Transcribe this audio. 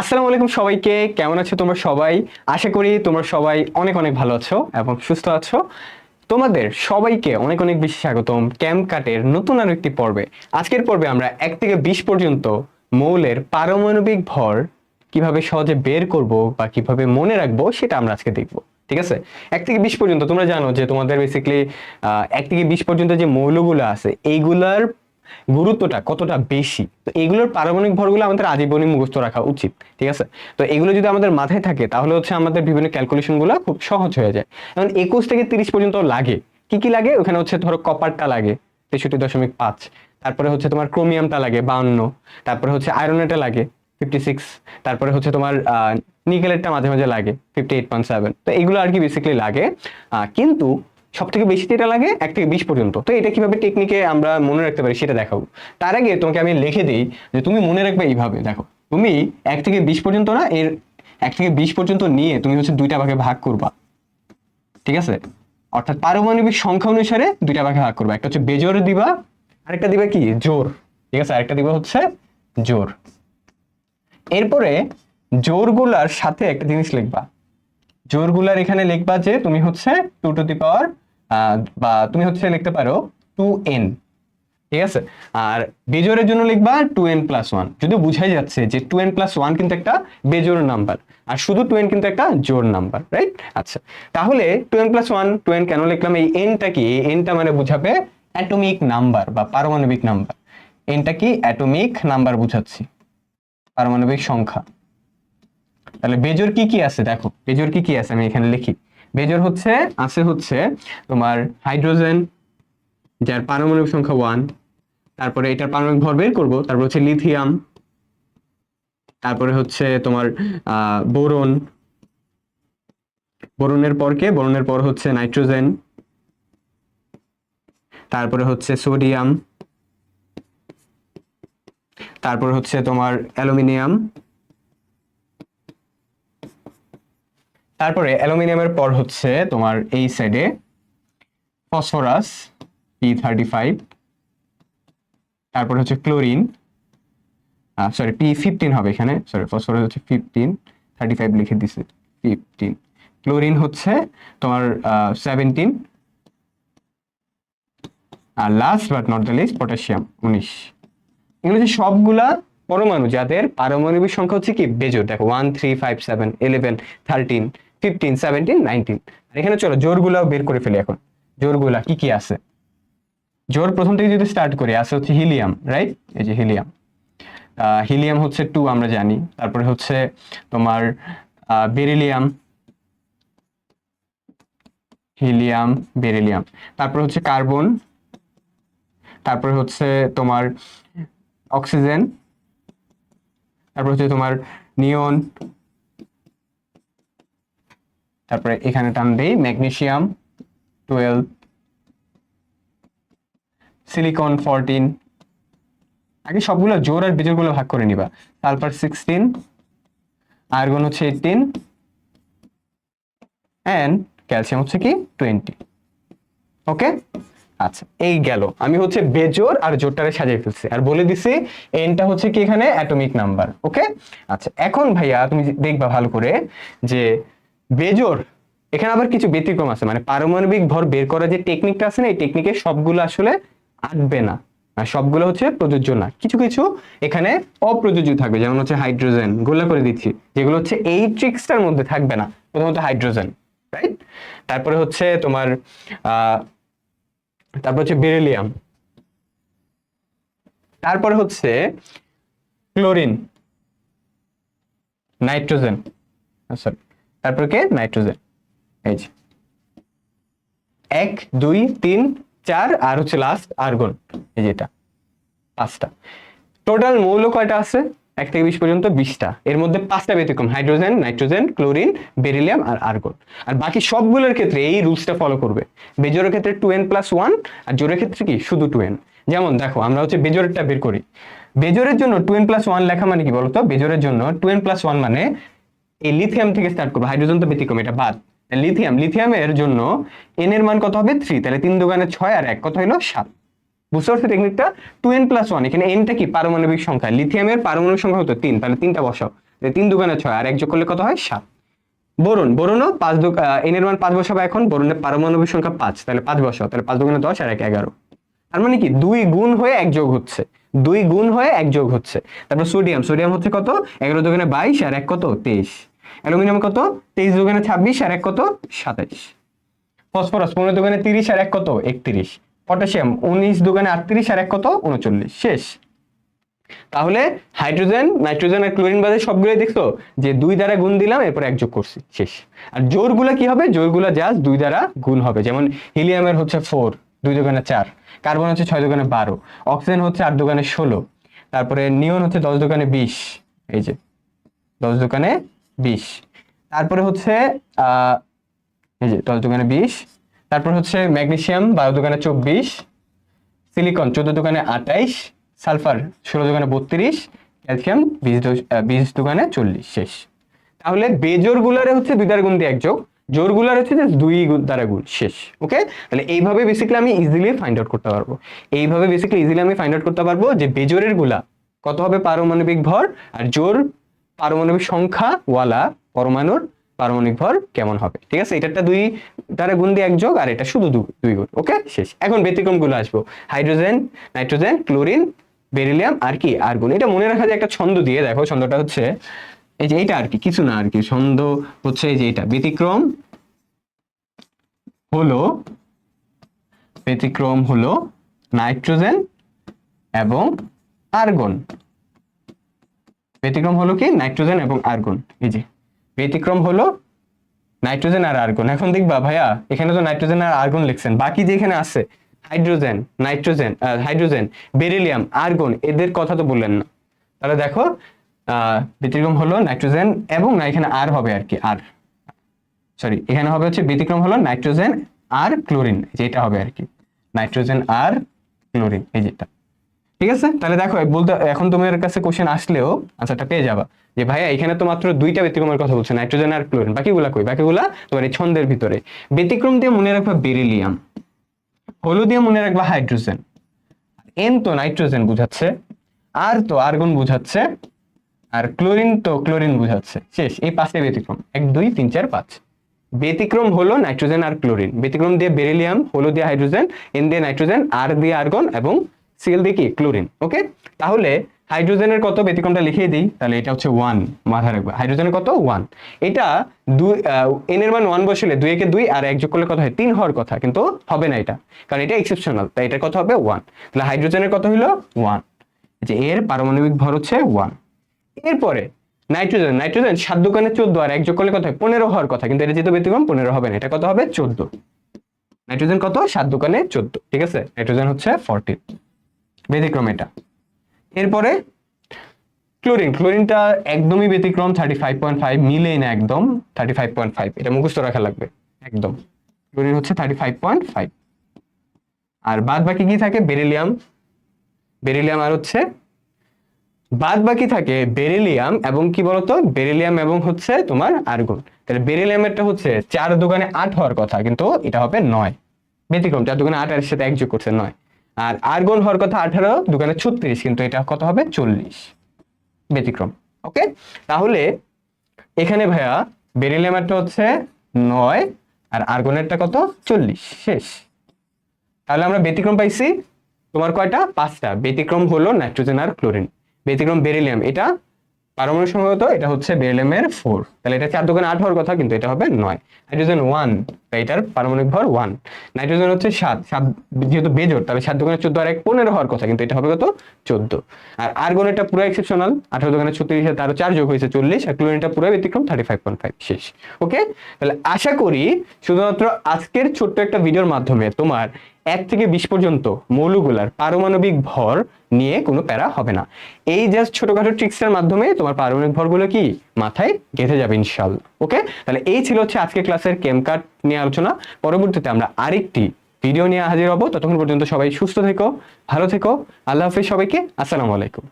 আসসালামু আলাইকুম সবাইকে, কেমন আছো তোমরা সবাই? আশা করি তোমরা সবাই অনেক অনেক ভালো আছো এবং সুস্থ আছো। তোমাদের সবাইকে অনেক অনেক বেশি স্বাগতম ক্যাম্প কাটের নতুন আরও একটি পর্বে। আজকের পর্বে আমরা এক থেকে বিশ পর্যন্ত মৌলের পারমাণবিক ভর কীভাবে সহজে বের করব বা কীভাবে মনে রাখব সেটা আমরা আজকে দেখব, ঠিক আছে? এক থেকে বিশ পর্যন্ত তোমরা জানো যে তোমাদের বেসিক্যালি এক থেকে বিশ পর্যন্ত যে মৌলগুলো আছে, এইগুলার গুরুত্বটা কতটা বেশি? তো এগুলোর পারমাণবিক ভরগুলো আমাদের আজীবনই মুখস্থ রাখা উচিত, ঠিক আছে? তো এগুলো যদি আমাদের মাথায় থাকে, তাহলে হচ্ছে আমাদের বিভিন্ন ক্যালকুলেশনগুলো খুব সহজ হয়ে যায়। এখন একুশ থেকে তিরিশ পর্যন্ত লাগে। কি কি লাগে? ওখানে হচ্ছে ধরো কপারটা লাগে, তেষট্টি দশমিক পাঁচ। তারপরে হচ্ছে তোমার ক্রোমিয়ামটা লাগে, বাউন্ন। তারপরে হচ্ছে আয়রনেটা লাগে ফিফটি সিক্স তারপরে হচ্ছে তোমার নিকেলেরটা মাঝে মাঝে লাগে ফিফটি এইট পয়েন্ট সেভেন তো এগুলো আর কি বেসিক্যালি লাগে। কিন্তু সব থেকে বেশি যেটা লাগে, এক থেকে বিশ পর্যন্ত। তো এটা কীভাবে টেকনিকে আমরা মনে রাখতে পারি সেটা দেখাবো তার আগে তোমাকে আমি লিখে দিই যে তুমি মনে রাখবে এইভাবে, দেখো। তুমি এক থেকে বিশ পর্যন্ত না, এর এক থেকে বিশ পর্যন্ত নিয়ে তুমি হচ্ছে দুইটা ভাগে ভাগ করবা। ঠিক আছে? অর্থাৎ পারমাণবিক সংখ্যা অনুসারে দুইটা ভাগে ভাগ করবা। একটা হচ্ছে বেজোর দিবা, আরেকটা দিবা কি? জোর ঠিক আছে? আরেকটা দিবা হচ্ছে জোর এরপরে জোরগুলার সাথে একটা জিনিস লিখবা। জোরগুলার এখানে লিখবা যে তুমি হচ্ছে টু টু দি পাওয়ার বা তুমি হচ্ছে লিখতে পারো টু এন ঠিক আছে? আর বেজোরের জন্য লিখবা টু এন প্লাস ওয়ান যদি বুঝাই যাচ্ছে যে টু এন প্লাস ওয়ান কিন্তু একটা বেজোর নাম্বার, আর শুধু টু এন কিন্তু একটা জোর নাম্বার রাইট আচ্ছা তাহলে two N plus one two N কেন লিখলাম? এই এনটা কি? এই এনটা মানে বুঝাবে অ্যাটমিক নাম্বার বা পারমাণবিক নাম্বার এনটা কি? অ্যাটমিক নাম্বার বুঝাচ্ছি, পারমাণবিক সংখ্যা। তাহলে বেজোর কি কি আছে? দেখো বেজোর কি কি আছে? আমি এখানে লিখি। বেজোর হচ্ছে, আছে হচ্ছে তোমার হাইড্রোজেন, যার পারমাণবিক সংখ্যা ওয়ান তারপরে এটার পারমাণবিক ভর বের করব, তারপর হচ্ছে লিথিয়াম তারপরে হচ্ছে তোমার বোরন, বোরনের পর কে? বোরনের পর হচ্ছে নাইট্রোজেন, তারপরে হচ্ছে সোডিয়াম, তারপর হচ্ছে তোমার অ্যালুমিনিয়াম তারপরে অ্যালুমিনিয়ামের পর হচ্ছে তোমার এই সাইডে ফসফরাস পি থার্টি ফাইভ তারপর হচ্ছে ক্লোরিন সরি পি ফিফটিন হবে এখানে সরি ফসফরাস হচ্ছে ফিফটিন থার্টি ফাইভ লিখে দিছে ফিফটিন ক্লোরিন হচ্ছে তোমার seventeen R last but not the least potassium উনিশ। এগুলো হচ্ছে সবগুলা পরমাণু যাদের পারমাণবিক সংখ্যা হচ্ছে কি বেজোর দেখো one three five seven eleven thirteen fifteen seventeen nineteen আর এখানে চলো জোরগুলাও বের করে ফেলি এখন। জোরগুলা কি কি আছে? জোর প্রথম থেকে যদি স্টার্ট করি, আছে হচ্ছে হিলিয়াম রাইট এই যে হিলিয়াম হিলিয়াম হচ্ছে টু আমরা জানি। তারপরে হচ্ছে তোমার বেরিলিয়াম হিলিয়াম বেরিলিয়াম তারপর হচ্ছে কার্বন তারপরে হচ্ছে তোমার অক্সিজেন তারপর হচ্ছে তোমার নিয়ন, তারপরে এখানে টান দেই, ম্যাগনেসিয়াম টুয়েলভ সিলিকন ফোরটিন আগে সবগুলো জোর আর বিজোরগুলো ভাগ করে নিবা। সালফার সিক্সটিন আর্গন হচ্ছে এইটিন অ্যান্ড ক্যালসিয়াম হচ্ছে কি টোয়েন্টি ওকে আচ্ছা এই গেল। আমি হচ্ছে বেজোর আর জোরটারে সাজিয়ে ফেলছি। আর বলে দিছি এনটা হচ্ছে কি এখানে? অ্যাটমিক নাম্বার ওকে আচ্ছা এখন ভাইয়া তুমি দেখবা ভালো করে যে বেজোর এখানে আবার কিছু ব্যতিক্রম আছে। মানে পারমাণবিক ভর বের করার যে টেকনিকটা আছে না, এই টেকনিকে সবগুলো আসলে আটবে না। সবগুলো হচ্ছে প্রযোজ্য না। কিছু কিছু এখানে অপ্রযোজ্য থাকবে। যেমন হচ্ছে হাইড্রোজেন গোলা করে দিচ্ছি। যেগুলো হচ্ছে এই ট্রিক্সটার মধ্যে থাকবে না। প্রথমত হাইড্রোজেন রাইট তারপরে হচ্ছে তোমার তারপর হচ্ছে বেরিলিয়াম তারপরে হচ্ছে ক্লোরিন নাইট্রোজেন সরি তারপর কে? নাইট্রোজেন এই যে। এক, দুই, তিন, চার, আর হচ্ছে লাস্ট আর্গন এই যেটা পাঁচটা টোটাল মৌল কয়টা আছে? এক থেকে বিশ পর্যন্ত বিশটা। এর মধ্যে পাঁচটা ব্যতিক্রম, হাইড্রোজেন, নাইট্রোজেন, ক্লোরিন, বেরিলিয়াম আর আর্গন। আর বাকি সবগুলোর ক্ষেত্রে এই রুলসটা ফলো করবে। বেজোরের ক্ষেত্রে টু এন প্লাস ওয়ান আর জোরের ক্ষেত্রে কি? শুধু টু এন যেমন দেখো, আমরা হচ্ছে বেজোরেরটা বের করি। বেজোরের জন্য টু এন প্লাস ওয়ান লেখা মানে কি বলতো? বেজোরের জন্য টু এন প্লাস ওয়ান মানে এই লিথিয়াম থেকে স্টার্ট করব। হাইড্রোজেন তো ব্যতিক্রম, এটা বাদ। লিথিয়াম লিথিয়ামের জন্য এন এর মান কত হবে? থ্রি তাহলে তিন দোকানে ছয় আর এক, কত হলো? সাত। বুঝতে পারছ টেকনিকটা টু এন প্লাস ওয়ান এখানে এনটা কি? পারমাণবিক সংখ্যা। লিথিয়ামের পারমাণবিক সংখ্যা হতো তিন, তাহলে তিনটা বসাও। তিন দুগানে ছয়, আর এক যোগ করলে কত হয়? সাত। বরুণ, বরুণও পাঁচ দু এন এর মান পাঁচ বসাবো এখন, বরুণের পারমাণবিক সংখ্যা পাঁচ, তাহলে পাঁচ বসাও, তাহলে পাঁচ দুগুণে দশ আর এক এগারো। তার মানে কি? দুই গুণ হয়ে এক যোগ হচ্ছে। দুই গুণ হয়ে এক যোগ হচ্ছে। তারপর সোডিয়াম সোডিয়াম হচ্ছে কত? এগারো দুগুণে বাইশ আর এক কত? তেইশ। অ্যালুমিনিয়াম কত? তেইশ দুগুণে ছাব্বিশ আর এক কত? সাতাইশ। ফসফরাস, পনেরো দোকানে তিরিশ আর এক কত? একত্রিশ। পটাশিয়াম উনিশ দোকানে আটত্রিশ আর এক কত? উনচল্লিশ। শেষ। তাহলে হাইড্রোজেন, নাইট্রোজেন আর ক্লোরিন বাদে সবগুলোই দেখছ? যে দুই দ্বারা গুণ দিলাম, এরপর এক যোগ করছি। শেষ। আর জোরগুলা কি হবে? জোরগুলা জাস্ট দুই দ্বারা গুণ হবে। যেমন হিলিয়ামের হচ্ছে ফোর দুই দোকানে চার। কার্বন হচ্ছে ছয় দোকানে বারো। অক্সিজেন হচ্ছে আট দোকানে ষোলো। তারপরে নিয়ন হচ্ছে দশ দোকানে বিশ। এই যে, দশ দোকানে বিশ। তারপরে হচ্ছে, আহ, এই যে দশ দোকানে বিশ তারপর হচ্ছে ম্যাগনেশিয়াম বারো দোকানে চব্বিশ, সিলিকন চোদ্দ দোকানে আটাইশ সালফার ষোলো দোকানে বত্রিশ, ক্যালসিয়াম বিশ বিশ দোকানে চল্লিশ, শেষ। তাহলে বেজোর গুলারে হচ্ছে দুই দ্বারা গুণ দিয়ে এক যোগ জোরগুলার হচ্ছে যে দুই দ্বারা গুণ, শেষ, ওকে? তাহলে এইভাবে বেসিক্যালি আমি ইজিলি ফাইন্ড আউট করতে পারব। এইভাবে বেসিক্যালি ইজিলি আমি ফাইন্ড আউট করতে পারব যে বেজোরেরগুলা কত হবে পারমাণবিক ভর আর জোর পারমাণবিক সংখ্যা ওয়ালা পরমাণুর পারমাণবিক ভর কেমন হবে? ঠিক আছে? এটাটা দুই দ্বারা গুণ দিয়ে এক যোগ, আর এটা শুধু দুই গুণ ওকে শেষ। এখন ব্যতিক্রমগুলো আসব। হাইড্রোজেন, নাইট্রোজেন, ক্লোরিন, বেরিলিয়াম, আর কি? আর্গন। এটা মনে রাখা যায় একটা ছন্দ দিয়ে, দেখো, ছন্দটা হচ্ছে এই যে এইটা আর কি, কিছু না আর কি, ছন্দ হচ্ছে এই যে এটা ব্যতিক্রম হলো ব্যতিক্রম হলো নাইট্রোজেন এবং আর্গন। ব্যতিক্রম হলো কি? নাইট্রোজেন এবং আর্গন। এই যে ব্যতিক্রম হলো নাইট্রোজেন আর আর্গন। এখন দেখবা ভাইয়া, এখানে তো নাইট্রোজেন আর আর্গন লিখছেন। বাকি যে এখানে আছে, hydrogen, nitrogen hydrogen, beryllium, argon, এদের কথা তো বললেন না। তাহলে দেখো ব্যতিক্রম হলো নাইট্রোজেন এবং না, এখানে আর হবে আর কি, আর। সরি, এখানে হবে হচ্ছে ব্যতিক্রম হলো নাইট্রোজেন আর ক্লোরিন, যেটা হবে আর কি। নাইট্রোজেন আর ক্লোরিন, এই যেটা। ঠিক আছে? তাহলে দেখো, বলতে, এখন তোমার কাছে কোশ্চেন আসলেও আনসারটা পেয়ে যাবা। যে ভাইয়া, এখানে তো মাত্র দুইটা ব্যতিক্রমের কথা বলছে নাইট্রোজেন আর ক্লোরিন বাকিগুলা কই? বাকিগুলা তোমার এই ছন্দের ভিতরে। ব্যতিক্রম দিয়ে মনে রাখবা বেরিলিয়াম হলুদ দিয়ে মনে রাখবা হাইড্রোজেন এন তো নাইট্রোজেন বুঝাচ্ছে আর তো আর্গন বুঝাচ্ছে, আর ক্লোরিন তো ক্লোরিন বুঝাচ্ছে। শেষ, এই পাঁচটা ব্যতিক্রম। এক, দুই, তিন, চার, পাঁচ। ব্যতিক্রম হলো নাইট্রোজেন আর ক্লোরিন ব্যতিক্রম দিয়ে বেরিলিয়াম হলো দিয়ে হাইড্রোজেন এন দিয়ে নাইট্রোজেন আর দিয়ে আর্গন এবং সিএল দিয়ে কি? ক্লোরিন ওকে তাহলে হাইড্রোজেনের কত? ব্যতিক্রমটা লিখিয়ে দিই। তাহলে এটা হচ্ছে ওয়ান মাথায় রাখবে। হাইড্রোজেনের কত? ওয়ান এটা দুই এন এর মান ওয়ান বসলে দুই একে দুই আর এক যোগ করলে কত হয়? তিন হওয়ার কথা। কিন্তু হবে না এটা। কারণ এটা এক্সেপশনাল তাই এটার কত হবে? ওয়ান তাহলে হাইড্রোজেনের কত হলো ওয়ান যে এর পারমাণবিক ভর হচ্ছে ওয়ান এরপরে নাইট্রোজেন নাইট্রোজেন সাত দোকানে চোদ্দ আর এক যোগ করলে কত হয়? পনেরো হওয়ার কথা। কিন্তু এটা যেহেতু ব্যতিক্রম, পনেরো হবে না। এটা কত হবে? চোদ্দ। নাইট্রোজেন কত? সাত দোকানে চোদ্দ। ঠিক আছে? নাইট্রোজেন হচ্ছে ফর্টি ব্যতিক্রম এটা। এরপরে ক্লোরিন, ক্লোরিনটা একদমই ব্যতিক্রম থার্টি ফাইভ পয়েন্ট ফাইভ মিলেই না একদম থার্টি ফাইভ পয়েন্ট ফাইভ এটা মুখস্থ রাখা লাগবে, একদম। ক্লোরিন হচ্ছে থার্টি ফাইভ পয়েন্ট ফাইভ আর বাদ বাকি কি থাকে? বেরিলিয়াম। বেরিলিয়াম আর হচ্ছে বাদ বাকি থাকে বেরিলিয়াম এবং কি বলতো? বেরিলিয়াম এবং হচ্ছে তোমার আর্গন। তাহলে বেরিলিয়ামেরটা হচ্ছে চার দোকানে আট হওয়ার কথা, কিন্তু এটা হবে নয়। ব্যতিক্রম, চার দোকানে আট এর সাথে এক যোগ করছে নয়। আর আর্গন হওয়ার কথা আঠারো দোকানে ছত্রিশ, কিন্তু এটা কত হবে? চল্লিশ। ব্যতিক্রম, ওকে? তাহলে এখানে ভাইয়া বেরিলিয়ামেরটা হচ্ছে নয় আর আর্গনেরটা কত? চল্লিশ। শেষ। তাহলে আমরা ব্যতিক্রম পাইছি তোমার কয়টা? পাঁচটা। ব্যতিক্রম হলো নাইট্রোজেন আর ক্লোরিন। ব্যতিক্রম বেরিলিয়াম, এটা পারমাণবিক সম্ভবত, এটা হচ্ছে বেরিলিয়ামের ফোর তাহলে এটা চার দোকানে আট হওয়ার কথা, কিন্তু এটা হবে নয়। হাইড্রোজেন ওয়ান তাই এটার পারমাণবিক ভর ওয়ান নাইট্রোজেন হচ্ছে সাত সাত যেহেতু বেজোর তাহলে সাত দোকানে চোদ্দ আর এক পনেরো হওয়ার কথা, কিন্তু এটা হবে কত? চোদ্দ। আর আর্গন এটা পুরো এক্সেপশনাল আঠারো দোকানে ছত্রিশ তারও চার যোগ হয়েছে চল্লিশ, আর ক্লোরিনটা পুরো ব্যতিক্রম থার্টি ফাইভ পয়েন্ট ফাইভ শেষ। ওকে তাহলে আশা করি শুধুমাত্র আজকের ছোট্ট একটা ভিডিওর মাধ্যমে তোমার এক থেকে বিশ পর্যন্ত মৌলগুলার পারমাণবিক ভর নিয়ে কোনো প্যারা হবে না। এই জাস্ট ছোটখাটো ট্রিক্সের মাধ্যমে তোমার পারমাণবিক ভরগুলো কি? মাথায় গেঁথে যাবে ইনশাল্লাহ ওকে তাহলে এই ছিল হচ্ছে আজকে ক্লাসের কেমকাট নিয়ে আলোচনা। পরবর্তীতে আমরা আরেকটি ভিডিও নিয়ে হাজির হব। ততক্ষণ পর্যন্ত সবাই সুস্থ থেকো, ভালো থেকো। আল্লাহ হাফিজ সবাইকে, আসসালামু আলাইকুম।